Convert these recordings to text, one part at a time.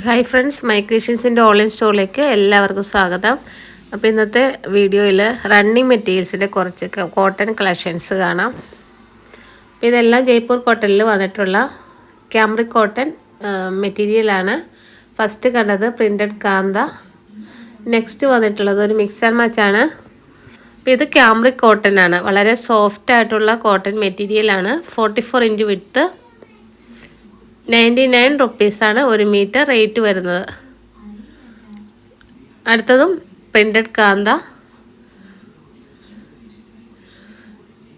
Hi friends മൈക്രീഷൻസിന്റെ online സ്റ്റോറിലേക്ക് എല്ലാവർക്കും സ്വാഗതം. അപ്പോൾ ഇന്നത്തെ വീഡിയോയിൽ റണ്ണിങ് മെറ്റീരിയൽസിന്റെ കുറച്ച് കോട്ടൺ കളക്ഷൻസ് കാണാം. അപ്പോൾ ഇതെല്ലാം ജയ്പൂർ കോട്ടണിൽ വന്നിട്ടുള്ള ക്യാമ്രിക് കോട്ടൺ മെറ്റീരിയലാണ് ഫസ്റ്റ് കണ്ടത് പ്രിന്റഡ് കാന്ത. നെക്സ്റ്റ് വന്നിട്ടുള്ളത് ഒരു മിക്സ് ആൻഡ് മാച്ചാണ് അപ്പോൾ ഇത് ക്യാമ്രിക് കോട്ടൺ ആണ്. വളരെ സോഫ്റ്റ് ആയിട്ടുള്ള കോട്ടൺ മെറ്റീരിയലാണ് forty four inch width ninety nine റുപ്പീസാണ് ഒരു മീറ്റർ റേറ്റ് വരുന്നത്. അടുത്തതും പ്രിന്റഡ് കാന്ത.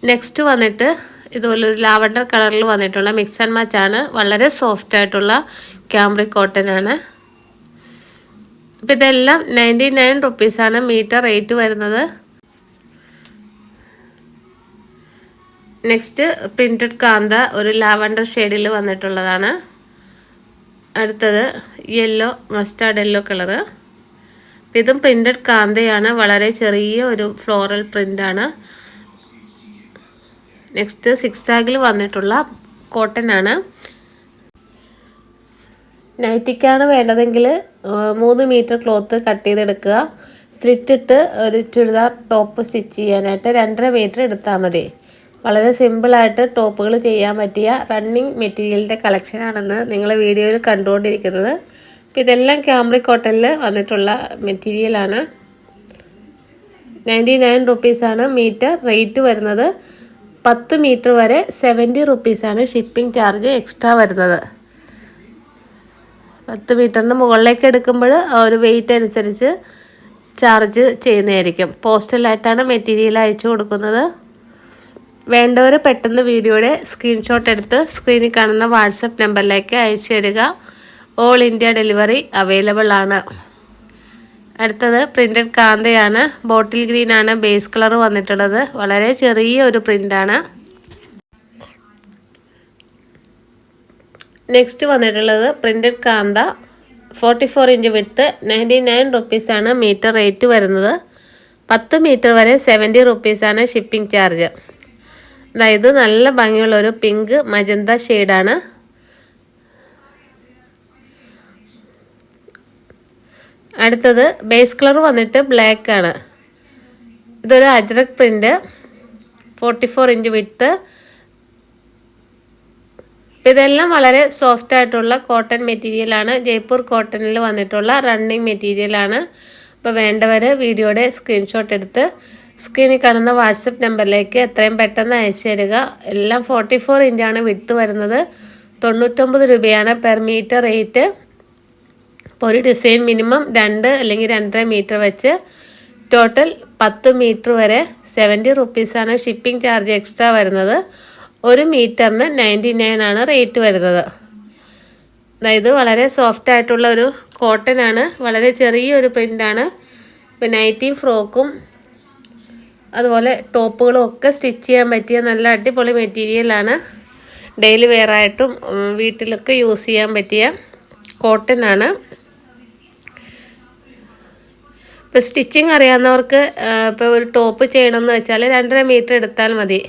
നെക്സ്റ്റ് വന്നിട്ട് ഇതുപോലെ ഒരു ലാവണ്ടർ കളറിൽ വന്നിട്ടുള്ള മിക്സ് ആൻഡ് മാച്ച് ആണ്. വളരെ സോഫ്റ്റ് ആയിട്ടുള്ള ക്യാമ്രിക് കോട്ടൺ ആണ്. ഇപ്പം ഇതെല്ലാം നയന്റി നയൻ റുപ്പീസാണ് മീറ്റർ റേറ്റ് വരുന്നത്. നെക്സ്റ്റ് പ്രിന്റഡ് കാന്ത ഒരു ലാവണ്ടർ ഷെയ്ഡിൽ വന്നിട്ടുള്ളതാണ്. അടുത്തത് യെല്ലോ മസ്റ്റാർഡ് യെല്ലോ കളറ് ഇതും പ്രിന്റഡ് കാന്തയാണ്. വളരെ ചെറിയ ഒരു ഫ്ലോറൽ പ്രിന്റാണ് നെക്സ്റ്റ് സിക്സ് ടാഗിൽ വന്നിട്ടുള്ള കോട്ടൺ ആണ്. നൈറ്റിക്കാണ് വേണ്ടതെങ്കിൽ മൂന്ന് മീറ്റർ ക്ലോത്ത് കട്ട് ചെയ്തെടുക്കുക. സ്ലിറ്റിട്ട് ഒരു ചുരിദാർ ടോപ്പ് സ്റ്റിച്ച് ചെയ്യാനായിട്ട് രണ്ടര മീറ്റർ എടുത്താൽ മതി. വളരെ സിമ്പിളായിട്ട് ടോപ്പുകൾ ചെയ്യാൻ പറ്റിയ റണ്ണിങ് മെറ്റീരിയലിന്റെ കളക്ഷനാണെന്ന് നിങ്ങൾ വീഡിയോയിൽ കണ്ടുകൊണ്ടിരിക്കുന്നത്. അപ്പോൾ ഇതെല്ലാം ക്യാമ്പ്രിക് കോട്ടനിൽ വന്നിട്ടുള്ള മെറ്റീരിയലാണ്. നയന്റി നയൻ റുപ്പീസാണ് മീറ്റർ. റേറ്റ് വരുന്നത് പത്ത് മീറ്റർ വരെ സെവന്റി റുപ്പീസാണ് ഷിപ്പിംഗ് ചാർജ് എക്സ്ട്രാ വരുന്നത്. പത്ത് മീറ്ററിന് മുകളിലേക്ക് എടുക്കുമ്പോൾ ഒരു വെയിറ്റ് അനുസരിച്ച് ചാർജ് ചെയ്യുന്നതായിരിക്കും. പോസ്റ്റലായിട്ടാണ് മെറ്റീരിയൽ അയച്ചു കൊടുക്കുന്നത്. വേണ്ടവർ പെട്ടെന്ന് വീഡിയോയുടെ സ്ക്രീൻഷോട്ട് എടുത്ത് സ്ക്രീനിൽ കാണുന്ന വാട്സപ്പ് നമ്പറിലേക്ക് അയച്ചു തരിക. ഓൾ ഇന്ത്യ ഡെലിവറി അവൈലബിൾ ആണ്. അടുത്തത് പ്രിന്റഡ് കാന്തയാണ്. ബോട്ടിൽ ഗ്രീൻ ആണ്. ബേസ് കളർ വന്നിട്ടുള്ളത്. വളരെ ചെറിയ ഒരു പ്രിന്റാണ് നെക്സ്റ്റ് വന്നിട്ടുള്ളത് printed kantha. Forty four inch width ninety nine റുപ്പീസാണ് മീറ്റർ റേറ്റ് വരുന്നത്. പത്ത് മീറ്റർ വരെ സെവന്റി റുപ്പീസാണ് ഷിപ്പിംഗ് ചാർജ് അതായത് നല്ല ഭംഗിയുള്ള ഒരു പിങ്ക് മജന്ത ഷെയ്ഡാണ് അടുത്തത് ബേസ് കളർ വന്നിട്ട് ബ്ലാക്ക് ആണ്. ഇതൊരു ajrakh print forty four inch width ഇതെല്ലാം വളരെ സോഫ്റ്റ് ആയിട്ടുള്ള കോട്ടൺ മെറ്റീരിയലാണ് ജയ്പൂർ കോട്ടണിൽ വന്നിട്ടുള്ള റണ്ണിങ് മെറ്റീരിയലാണ് അപ്പോൾ വേണ്ടവർ വീഡിയോയുടെ സ്ക്രീൻഷോട്ട് എടുത്ത് സ്ക്രീനിൽ കാണുന്ന വാട്സപ്പ് നമ്പറിലേക്ക് എത്രയും പെട്ടെന്ന് അയച്ചു തരിക. എല്ലാം ഫോർട്ടി ഫോർ ഇഞ്ചാണ് വിത്ത് വരുന്നത്. തൊണ്ണൂറ്റൊമ്പത് രൂപയാണ് പെർ മീറ്റർ റേറ്റ് അപ്പോൾ ഒരു ഡിസൈൻ മിനിമം രണ്ട് അല്ലെങ്കിൽ രണ്ടര മീറ്റർ വെച്ച് ടോട്ടൽ പത്ത് മീറ്റർ വരെ സെവന്റി റുപ്പീസാണ് ഷിപ്പിംഗ് ചാർജ് എക്സ്ട്രാ വരുന്നത്. ഒരു മീറ്ററിന് നയന്റി നയൻ ആണ് റേറ്റ് വരുന്നത്. ഇത് വളരെ സോഫ്റ്റ് ആയിട്ടുള്ള ഒരു കോട്ടൺ ആണ്. വളരെ ചെറിയൊരു പ്രിന്റാണ് ഇപ്പം നൈറ്റിയും ഫ്രോക്കും അതുപോലെ ടോപ്പുകളും ഒക്കെ സ്റ്റിച്ച് ചെയ്യാൻ പറ്റിയ നല്ല അടിപൊളി മെറ്റീരിയലാണ് ഡെയിലി വെയറായിട്ടും വീട്ടിലൊക്കെ യൂസ് ചെയ്യാൻ പറ്റിയ കോട്ടൺ ആണ്. ഇപ്പോൾ സ്റ്റിച്ചിങ് അറിയാവുന്നവർക്ക് ഇപ്പോൾ ഒരു ടോപ്പ് ചെയ്യണമെന്ന് വെച്ചാൽ രണ്ടര മീറ്റർ എടുത്താൽ മതി.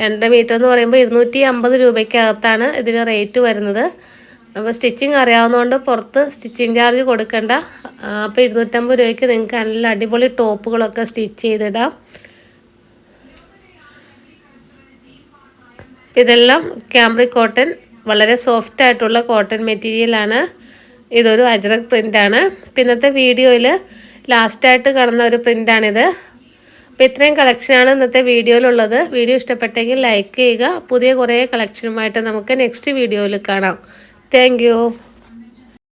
രണ്ടര മീറ്റർ എന്ന് പറയുമ്പോൾ ഇരുന്നൂറ്റി അമ്പത് രൂപയ്ക്കകത്താണ് ഇതിന് റേറ്റ് വരുന്നത്. അപ്പോൾ സ്റ്റിച്ചിങ് അറിയാവുന്നതുകൊണ്ട് പുറത്ത് സ്റ്റിച്ചിങ് ചാർജ് കൊടുക്കേണ്ട. അപ്പോൾ ഇരുന്നൂറ്റമ്പത് രൂപയ്ക്ക് നിങ്ങൾക്ക് നല്ല അടിപൊളി ടോപ്പുകളൊക്കെ സ്റ്റിച്ച് ചെയ്തിടാം. ഇതെല്ലാം ക്യാമ്പ്രിക് കോട്ടൺ വളരെ സോഫ്റ്റ് ആയിട്ടുള്ള കോട്ടൺ മെറ്റീരിയലാണ് ഇതൊരു അജ്രക് പ്രിന്റാണ് പിന്നത്തെ വീഡിയോയിൽ ലാസ്റ്റായിട്ട് കാണുന്ന ഒരു പ്രിന്റാണിത് അപ്പോൾ ഇത്രയും കളക്ഷനാണ് ഇന്നത്തെ വീഡിയോയിലുള്ളത്. വീഡിയോ ഇഷ്ടപ്പെട്ടെങ്കിൽ ലൈക്ക് ചെയ്യുക. പുതിയ കുറേ കളക്ഷനുമായിട്ട് നമുക്ക് നെക്സ്റ്റ് വീഡിയോയിൽ കാണാം. താങ്ക്